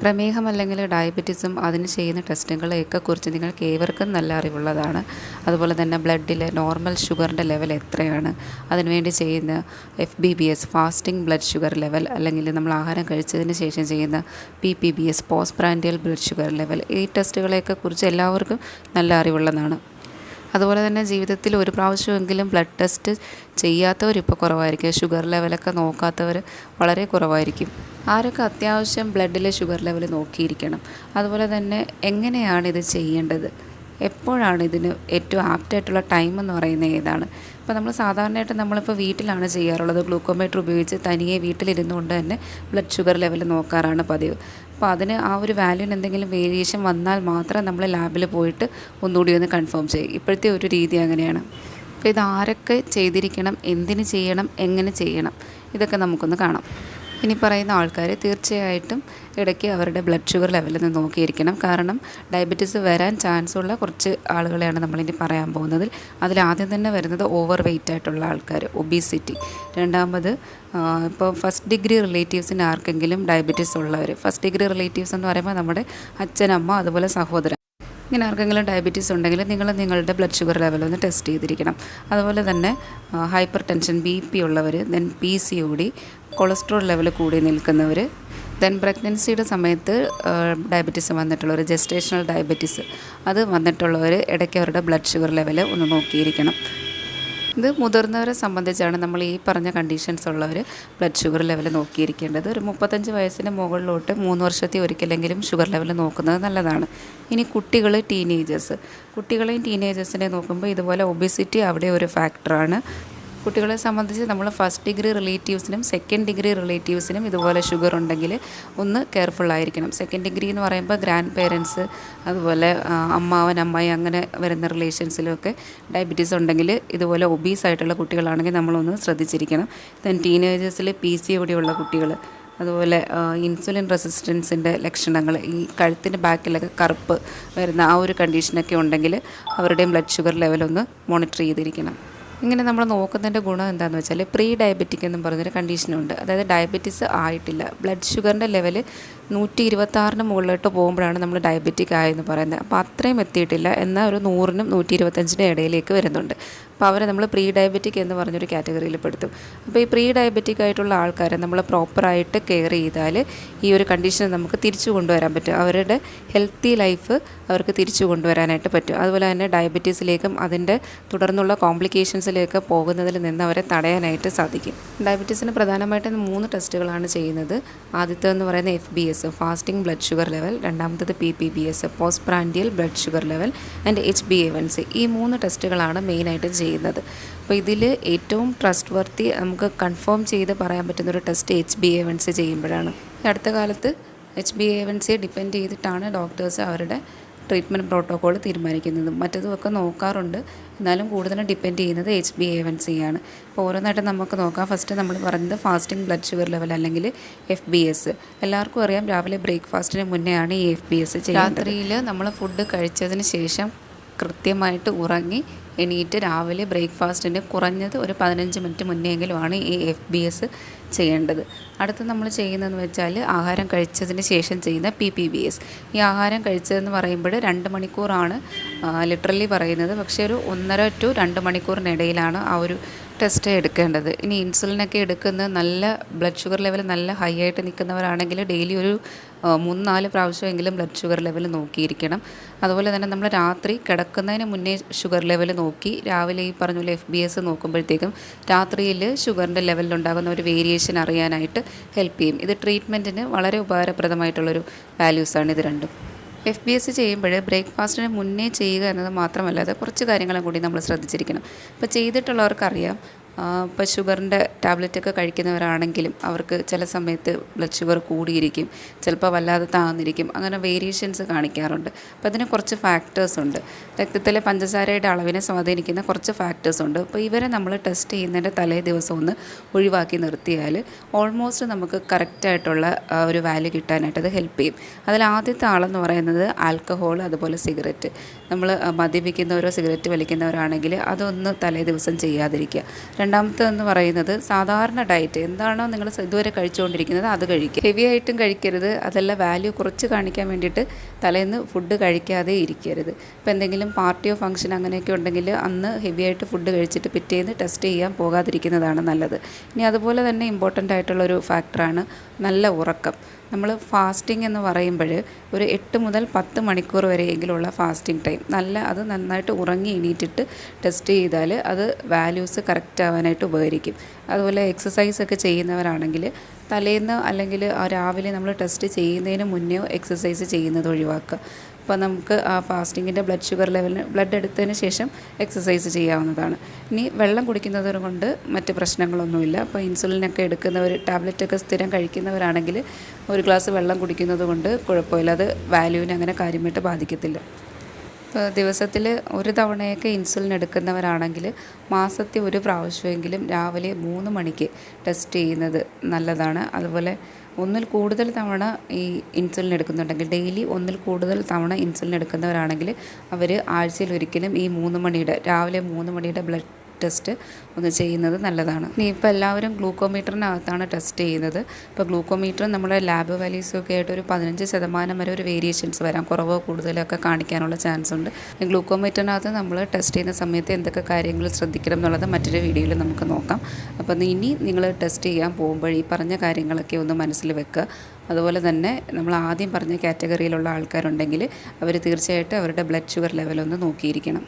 പ്രമേഹം അല്ലെങ്കിൽ ഡയബറ്റീസും അതിന് ചെയ്യുന്ന ടെസ്റ്റുകളെയൊക്കെ കുറിച്ച് നിങ്ങൾക്ക് ഏവർക്കും നല്ല അറിവുള്ളതാണ്. അതുപോലെ തന്നെ ബ്ലഡിലെ നോർമൽ ഷുഗറിന്റെ ലെവൽ എത്രയാണ്? അതിനുവേണ്ടി ചെയ്യുന്ന F B B S fasting blood sugar level അല്ലെങ്കിൽ നമ്മൾ ആഹാരം കഴിച്ചതിന് ശേഷം ചെയ്യുന്ന P P B S post prandial blood sugar level ഈ ടെസ്റ്റുകളെയൊക്കെ കുറിച്ച് എല്ലാവർക്കും നല്ല അറിവുള്ളതാണ്. അതുപോലെ തന്നെ ജീവിതത്തിൽ ഒരു പ്രാവശ്യമെങ്കിലും ബ്ലഡ് ടെസ്റ്റ് ചെയ്യാത്തവരിപ്പോൾ കുറവായിരിക്കും. ഷുഗർ ലെവലൊക്കെ നോക്കാത്തവർ വളരെ കുറവായിരിക്കും. ആരൊക്കെ അത്യാവശ്യം ബ്ലഡിലെ ഷുഗർ ലെവൽ നോക്കിയിരിക്കണം? അതുപോലെ തന്നെ എങ്ങനെയാണ് ഇത് ചെയ്യേണ്ടത്? എപ്പോഴാണ് ഇതിന് ഏറ്റവും ആപ്റ്റായിട്ടുള്ള ടൈം എന്ന് പറയുന്നത് ഏതാണ്? ഇപ്പോൾ നമ്മൾ സാധാരണയായിട്ട് നമ്മളിപ്പോൾ വീട്ടിലാണ് ചെയ്യാറുള്ളത്. ഗ്ലൂക്കോമീറ്റർ ഉപയോഗിച്ച് തനിയെ വീട്ടിലിരുന്നുകൊണ്ട് തന്നെ ബ്ലഡ് ഷുഗർ ലെവൽ നോക്കാറാണ് പതിവ്. അപ്പോൾ അതിന് ആ ഒരു വാല്യൂന് എന്തെങ്കിലും വേരിയേഷൻ വന്നാൽ മാത്രം നമ്മൾ ലാബിൽ പോയിട്ട് ഒന്നുകൂടി ഒന്ന് കൺഫേം ചെയ്യും. ഇപ്പോഴത്തെ ഒരു രീതി അങ്ങനെയാണ്. അപ്പോൾ ഇതാരൊക്കെ ചെയ്തിരിക്കണം എന്തിന് ചെയ്യണം എങ്ങനെ ചെയ്യണം? ഇതൊക്കെ നമുക്കൊന്ന് കാണാം. ഇനി പറയുന്ന ആൾക്കാർ തീർച്ചയായിട്ടും ഇടയ്ക്ക് അവരുടെ ബ്ലഡ് ഷുഗർ ലെവലിൽ നിന്ന് നോക്കിയിരിക്കണം. കാരണം ഡയബറ്റീസ് വരാൻ ചാൻസ് ഉള്ള കുറച്ച് ആളുകളെയാണ് നമ്മളിനി പറയാൻ പോകുന്നത്. അതിൽ ആദ്യം തന്നെ വരുന്നത് ഓവർ വെയിറ്റ് ആയിട്ടുള്ള ആൾക്കാർ ഒബീസിറ്റി രണ്ടാമത് ഇപ്പോൾ ഫസ്റ്റ് ഡിഗ്രി റിലേറ്റീവ്സിന് ആർക്കെങ്കിലും ഡയബറ്റീസ് ഉള്ളവർ ഫസ്റ്റ് ഡിഗ്രി റിലേറ്റീവ്സ് എന്ന് പറയുമ്പോൾ നമ്മുടെ അച്ഛനമ്മ അതുപോലെ സഹോദരൻ ഇങ്ങനെ ആർക്കെങ്കിലും ഡയബറ്റീസ് ഉണ്ടെങ്കിൽ നിങ്ങൾ നിങ്ങളുടെ ബ്ലഡ് ഷുഗർ ലെവൽ ഒന്ന് ടെസ്റ്റ് ചെയ്തിരിക്കണം. അതുപോലെ തന്നെ ഹൈപ്പർ ടെൻഷൻ ബി പി ഉള്ളവർ then P C O D cholesterol level കൂടി നിൽക്കുന്നവർ ദെൻ പ്രഗ്നൻസിയുടെ സമയത്ത് ഡയബറ്റീസ് വന്നിട്ടുള്ളവർ ജസ്റ്റേഷണൽ ഡയബറ്റീസ് അത് വന്നിട്ടുള്ളവർ ഇടയ്ക്ക് അവരുടെ ബ്ലഡ് ഷുഗർ ലെവൽ ഒന്ന് നോക്കിയിരിക്കണം. ഇത് മുതിർന്നവരെ സംബന്ധിച്ചാണ് നമ്മൾ ഈ പറഞ്ഞ കണ്ടീഷൻസ് ഉള്ളവർ ബ്ലഡ് ഷുഗർ ലെവൽ നോക്കിയിരിക്കേണ്ടത്. ഒരു മുപ്പത്തഞ്ച് വയസ്സിന് മുകളിലോട്ട് മൂന്ന് വർഷത്തിൽ ഒരിക്കലെങ്കിലും ഷുഗർ ലെവൽ നോക്കുന്നത് നല്ലതാണ്. ഇനി കുട്ടികൾ ടീനേജേഴ്സ് കുട്ടികളെയും ടീനേജേഴ്സിനെ നോക്കുമ്പോൾ ഇതുപോലെ ഒബിസിറ്റി അവിടെ ഒരു ഫാക്ടറാണ് കുട്ടികളെ സംബന്ധിച്ച് നമ്മൾ ഫസ്റ്റ് ഡിഗ്രി റിലേറ്റീവ്സിനും സെക്കൻഡ് ഡിഗ്രി റിലേറ്റീവ്സിനും ഇതുപോലെ ഷുഗർ ഉണ്ടെങ്കിൽ ഒന്ന് കെയർഫുൾ ആയിരിക്കണം. സെക്കൻഡ് ഡിഗ്രി എന്ന് പറയുമ്പോൾ ഗ്രാൻഡ് പേരൻസ് അതുപോലെ അമ്മാവൻ അമ്മായി അങ്ങനെ വരുന്ന റിലേഷൻസിലൊക്കെ ഡയബറ്റീസ് ഉണ്ടെങ്കിൽ ഇതുപോലെ ഒബീസ് ആയിട്ടുള്ള കുട്ടികളാണെങ്കിൽ നമ്മളൊന്ന് ശ്രദ്ധിച്ചിരിക്കണം. ദെൻ ടീനേജേഴ്സിൽ പി സി ഒടിയുള്ള കുട്ടികൾ അതുപോലെ ഇൻസുലിൻ റെസിസ്റ്റൻസിന്റെ ലക്ഷണങ്ങൾ ഈ കഴുത്തിന്റെ ബാക്കിലൊക്കെ കറുപ്പ് വരുന്ന ആ ഒരു കണ്ടീഷനൊക്കെ ഉണ്ടെങ്കിൽ അവരുടെയും ബ്ലഡ് ഷുഗർ ലെവലൊന്ന് മോണിറ്റർ ചെയ്തിരിക്കണം. ഇങ്ങനെ നമ്മൾ നോക്കുന്നതിന്റെ ഗുണം എന്താണെന്ന് വെച്ചാൽ പ്രീ ഡയബറ്റിക് എന്നും പറഞ്ഞൊരു കണ്ടീഷനുണ്ട് അതായത് ഡയബറ്റീസ് ആയിട്ടില്ല. ബ്ലഡ് ഷുഗറിന്റെ ലെവൽ നൂറ്റി ഇരുപത്താറിന് മുകളിലോട്ട് പോകുമ്പോഴാണ് നമ്മൾ ഡയബറ്റിക് ആയെന്ന് പറയുന്നത്. അപ്പോൾ അത്രയും എത്തിയിട്ടില്ല. എന്നാൽ ഒരു നൂറിനും നൂറ്റി ഇരുപത്തഞ്ചിന്റെ ഇടയിലേക്ക് വരുന്നുണ്ട്. അപ്പോൾ അവരെ നമ്മൾ പ്രീ ഡയബറ്റിക് എന്ന് പറഞ്ഞൊരു കാറ്റഗറിയിൽ പെടുത്തും. അപ്പോൾ ഈ പ്രീ ഡയബറ്റിക് ആയിട്ടുള്ള ആൾക്കാരെ നമ്മൾ പ്രോപ്പറായിട്ട് കെയർ ചെയ്താൽ ഈ ഒരു കണ്ടീഷൻ നമുക്ക് തിരിച്ചു കൊണ്ടുവരാൻ പറ്റും. അവരുടെ ഹെൽത്തി ലൈഫ് അവർക്ക് തിരിച്ചു കൊണ്ടുവരാനായിട്ട് പറ്റും. അതുപോലെ തന്നെ ഡയബറ്റീസിലേക്കും അതിന്റെ തുടർന്നുള്ള കോംപ്ലിക്കേഷൻസിലേക്ക് പോകുന്നതിൽ നിന്ന് അവരെ തടയാനായിട്ട് സാധിക്കും. ഡയബറ്റീസിന് പ്രധാനമായിട്ടും മൂന്ന് ടെസ്റ്റുകളാണ് ചെയ്യുന്നത്. ആദ്യത്തെ എന്ന് പറയുന്നത് F B S fasting blood sugar level രണ്ടാമത്തത് P P B S post prandial blood sugar level and H B A one C ഈ മൂന്ന് ടെസ്റ്റുകളാണ് മെയിനായിട്ട് ചെയ്യുന്നത്. അപ്പോൾ ഇതിൽ ഏറ്റവും ട്രസ്റ്റ് വർത്തി നമുക്ക് കൺഫേം ചെയ്ത് പറയാൻ പറ്റുന്ന ഒരു test H B A one C ചെയ്യുമ്പോഴാണ്. അടുത്ത കാലത്ത് എച്ച് ബി എ വൺ സിയെ ഡിപ്പെൻഡ് ചെയ്തിട്ടാണ് ഡോക്ടേഴ്സ് അവരുടെ ട്രീറ്റ്മെന്റ് പ്രോട്ടോകോൾ തീരുമാനിക്കുന്നതും മറ്റതുമൊക്കെ നോക്കാറുണ്ട്. എന്നാലും കൂടുതലും ഡിപ്പെൻഡ് ചെയ്യുന്നത് H B A one C ആണ്. അപ്പോൾ ഓരോന്നായിട്ട് നമുക്ക് നോക്കാം. ഫസ്റ്റ് നമ്മൾ പറയുന്നത് ഫാസ്റ്റിംഗ് ബ്ലഡ് ഷുഗർ ലെവൽ അല്ലെങ്കിൽ എഫ് ബി എസ് എല്ലാവർക്കും അറിയാം രാവിലെ ബ്രേക്ക്ഫാസ്റ്റിന് മുന്നേ ആണ് ഈ എഫ് ബി എസ് രാത്രിയിൽ നമ്മൾ ഫുഡ് കഴിച്ചതിന് ശേഷം കൃത്യമായിട്ട് ഉറങ്ങി എണീറ്റ് രാവിലെ ബ്രേക്ക്ഫാസ്റ്റിന്റെ കുറഞ്ഞത് ഒരു പതിനഞ്ച് മിനിറ്റ് മുന്നെയെങ്കിലുമാണ് ഈ എഫ് ബി എസ് ചെയ്യേണ്ടത്. അടുത്ത് നമ്മൾ ചെയ്യുന്നതെന്ന് വെച്ചാൽ ആഹാരം കഴിച്ചതിന് ശേഷം ചെയ്യുന്ന പി പി ബി എസ് ഈ ആഹാരം കഴിച്ചതെന്ന് പറയുമ്പോൾ രണ്ട് മണിക്കൂറാണ് ലിറ്ററലി പറയുന്നത്. പക്ഷേ ഒരു ഒന്നര ടു രണ്ട് മണിക്കൂറിനിടയിലാണ് ആ ഒരു ടെസ്റ്റ് എടുക്കേണ്ടത്. ഇനി ഇൻസുലിനൊക്കെ എടുക്കുന്ന നല്ല ബ്ലഡ് ഷുഗർ ലെവൽ നല്ല ഹൈ ആയിട്ട് നിൽക്കുന്നവരാണെങ്കിൽ ഡെയിലി ഒരു മൂന്ന് നാല് പ്രാവശ്യമെങ്കിലും ബ്ലഡ് ഷുഗർ ലെവൽ നോക്കിയിരിക്കണം. അതുപോലെ തന്നെ നമ്മൾ രാത്രി കിടക്കുന്നതിന് മുന്നേ ഷുഗർ ലെവൽ നോക്കി. രാവിലെ ഈ പറഞ്ഞ പോലെ എഫ് ബി എസ് നോക്കുമ്പോഴത്തേക്കും രാത്രിയിൽ ഷുഗറിന്റെ ലെവലിലുണ്ടാകുന്ന ഒരു വേരിയേഷൻ അറിയാനായിട്ട് ഹെൽപ്പ് ചെയ്യും. ഇത് ട്രീറ്റ്മെന്റിന് വളരെ ഉപകാരപ്രദമായിട്ടുള്ളൊരു വാല്യൂസാണ് ഇത് രണ്ടും. എഫ് ബി എസ് ചെയ്യുമ്പോൾ ബ്രേക്ക്ഫാസ്റ്റിന് മുന്നേ ചെയ്യുക എന്നത് മാത്രമല്ലാതെ കുറച്ച് കാര്യങ്ങളും കൂടി നമ്മൾ ശ്രദ്ധിച്ചിരിക്കണം. ഇപ്പോൾ ചെയ്തിട്ടുള്ളവർക്കറിയാം ഇപ്പോൾ ഷുഗറിന്റെ ടാബ്ലറ്റൊക്കെ കഴിക്കുന്നവരാണെങ്കിലും അവർക്ക് ചില സമയത്ത് ബ്ലഡ് ഷുഗർ കൂടിയിരിക്കും ചിലപ്പോൾ വല്ലാതെ താന്നിരിക്കും അങ്ങനെ വേരിയേഷൻസ് കാണിക്കാറുണ്ട്. അപ്പോൾ അതിന് കുറച്ച് ഫാക്ടേഴ്സ് ഉണ്ട്. രക്തത്തിലെ പഞ്ചസാരയുടെ അളവിനെ സ്വാധീനിക്കുന്ന കുറച്ച് ഫാക്ടേഴ്സ് ഉണ്ട്. അപ്പോൾ ഇവരെ നമ്മൾ ടെസ്റ്റ് ചെയ്യുന്നതിന്റെ തലേ ദിവസം ഒന്ന് ഒഴിവാക്കി നിർത്തിയാൽ ഓൾമോസ്റ്റ് നമുക്ക് കറക്റ്റായിട്ടുള്ള ഒരു വാല്യൂ കിട്ടാനായിട്ട് അത് ഹെൽപ്പ് ചെയ്യും. അതിൽ ആദ്യത്തെ ആളെന്ന് പറയുന്നത് ആൽക്കഹോൾ അതുപോലെ സിഗരറ്റ് നമ്മൾ മദ്യപിക്കുന്നവരോ സിഗരറ്റ് വലിക്കുന്നവരാണെങ്കിൽ അതൊന്ന് തലേ ദിവസം ചെയ്യാതിരിക്കുക. രണ്ടാമത്തേതെന്ന് പറയുന്നത് സാധാരണ ഡയറ്റ് എന്താണോ നിങ്ങൾ ഇതുവരെ കഴിച്ചുകൊണ്ടിരിക്കുന്നത് അത് കഴിക്കുക. ഹെവി ആയിട്ടും കഴിക്കരുത്. അതല്ല വാല്യൂ കുറച്ച് കാണിക്കാൻ വേണ്ടിയിട്ട് തലേന്ന് ഫുഡ് കഴിക്കാതെ ഇരിക്കരുത്. ഇപ്പോൾ എന്തെങ്കിലും പാർട്ടിയോ ഫംഗ്ഷൻ അങ്ങനെയൊക്കെ ഉണ്ടെങ്കിൽ അന്ന് ഹെവി ആയിട്ട് ഫുഡ് കഴിച്ചിട്ട് പിറ്റേന്ന് ടെസ്റ്റ് ചെയ്യാൻ പോകാതിരിക്കുന്നതാണ് നല്ലത്. ഇനി അതുപോലെ തന്നെ ഇമ്പോർട്ടന്റ് ആയിട്ടുള്ളൊരു ഫാക്ടറാണ് നല്ല ഉറക്കം. നമ്മൾ ഫാസ്റ്റിംഗ് എന്ന് പറയുമ്പോൾ ഒരു എട്ട് മുതൽ പത്ത് മണിക്കൂർ വരെയെങ്കിലുള്ള ഫാസ്റ്റിംഗ് ടൈം നല്ല അത് നന്നായിട്ട് ഉറങ്ങി എണീറ്റിട്ട് ടെസ്റ്റ് ചെയ്താൽ അത് വാല്യൂസ് കറക്റ്റ് ആവാനായിട്ട് ഉപകരിക്കും. അതുപോലെ എക്സസൈസ് ഒക്കെ ചെയ്യുന്നവരാണെങ്കിൽ തലേന്ന് അല്ലെങ്കിൽ രാവിലെ നമ്മൾ ടെസ്റ്റ് ചെയ്യുന്നതിന് മുന്നേ എക്സസൈസ് ചെയ്യുന്നത് ഒഴിവാക്കുക. അപ്പോൾ നമുക്ക് ആ ഫാസ്റ്റിങ്ങിന്റെ ബ്ലഡ് ഷുഗർ ലെവലിന് ബ്ലഡ് എടുത്തതിന് ശേഷം എക്സസൈസ് ചെയ്യാവുന്നതാണ്. ഇനി വെള്ളം കുടിക്കുന്നത് കൊണ്ട് മറ്റ് പ്രശ്നങ്ങളൊന്നുമില്ല. അപ്പോൾ ഇൻസുലിനൊക്കെ എടുക്കുന്നവർ ടാബ്ലറ്റൊക്കെ സ്ഥിരം കഴിക്കുന്നവരാണെങ്കിൽ ഒരു ഗ്ലാസ് വെള്ളം കുടിക്കുന്നത് കൊണ്ട് കുഴപ്പമില്ല. അത് വാല്യൂവിനെ അങ്ങനെ കാര്യമായിട്ട് ബാധിക്കത്തില്ല. ദിവസത്തിൽ ഒരു തവണയൊക്കെ ഇൻസുലിൻ എടുക്കുന്നവരാണെങ്കിൽ മാസത്തിൽ ഒരു പ്രാവശ്യമെങ്കിലും രാവിലെ മൂന്ന് മണിക്ക് ടെസ്റ്റ് ചെയ്യുന്നത് നല്ലതാണ്. അതുപോലെ ഒന്നിൽ കൂടുതൽ തവണ ഈ ഇൻസുലിൻ എടുക്കുന്നുണ്ടെങ്കിൽ ഡെയിലി ഒന്നിൽ കൂടുതൽ തവണ ഇൻസുലിൻ എടുക്കുന്നവരാണെങ്കിൽ അവർ ആഴ്ചയിൽ ഒരിക്കലും ഈ മൂന്ന് മണിയുടെ രാവിലെ മൂന്ന് മണിയുടെ ബ്ലഡ് ടെസ്റ്റ് ഒന്ന് ചെയ്യുന്നത് നല്ലതാണ്. ഇനി ഇപ്പോൾ എല്ലാവരും ഗ്ലൂക്കോമീറ്ററിനകത്താണ് ടെസ്റ്റ് ചെയ്യുന്നത്. ഇപ്പോൾ ഗ്ലൂക്കോമീറ്റർ നമ്മുടെ ലാബ് വാല്യൂസൊക്കെ ആയിട്ട് ഒരു പതിനഞ്ച് ശതമാനം വരെ ഒരു വേരിയേഷൻസ് വരാം. കുറവോ കൂടുതലോ ഒക്കെ കാണിക്കാനുള്ള ചാൻസ് ഉണ്ട് ഗ്ലൂക്കോമീറ്ററിനകത്ത് നമ്മൾ ടെസ്റ്റ് ചെയ്യുന്ന സമയത്ത് എന്തൊക്കെ കാര്യങ്ങൾ ശ്രദ്ധിക്കണം എന്നുള്ളത് മറ്റൊരു വീഡിയോയിൽ നമുക്ക് നോക്കാം. അപ്പോൾ ഇനി നിങ്ങൾ ടെസ്റ്റ് ചെയ്യാൻ പോകുമ്പോൾ ഈ പറഞ്ഞ കാര്യങ്ങളൊക്കെ ഒന്ന് മനസ്സിൽ വെക്കുക. അതുപോലെ തന്നെ നമ്മൾ ആദ്യം പറഞ്ഞ കാറ്റഗറിയിലുള്ള ആൾക്കാരുണ്ടെങ്കിൽ അവർ തീർച്ചയായിട്ടും അവരുടെ ബ്ലഡ് ഷുഗർ ലെവലൊന്ന് നോക്കിയിരിക്കണം.